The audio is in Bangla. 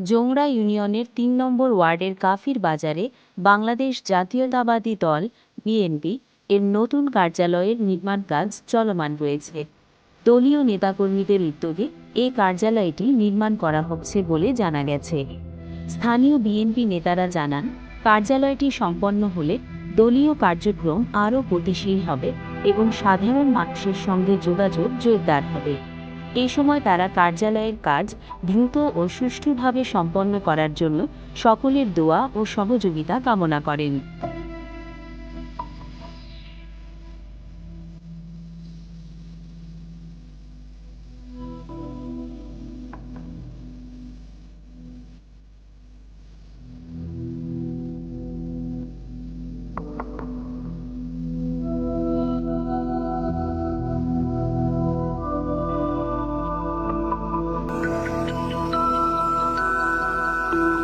জোংড়া ইউনিয়নের তিন নম্বর ওয়ার্ডের কাফির বাজারে বাংলাদেশ জাতীয়তাবাদী দল, বিএনপি, এর নতুন কার্যালয়ের নির্মাণ কাজ চলমান রয়েছে। দলীয় নেতাকর্মীদের উদ্যোগে এ কার্যালয়টি নির্মাণ করা হচ্ছে বলে জানা গেছে। স্থানীয় বিএনপি নেতারা জানান, কার্যালয়টি সম্পন্ন হলে দলীয় কার্যক্রম আরও গতিশীল হবে এবং সাধারণ মানুষের সঙ্গে যোগাযোগ জোরদার হবে। এই সময় তারা কার্যালয়ের কাজ দ্রুত ও সুষ্ঠুভাবে সম্পন্ন করার জন্য সকলের দোয়া ও সহযোগিতা কামনা করেন।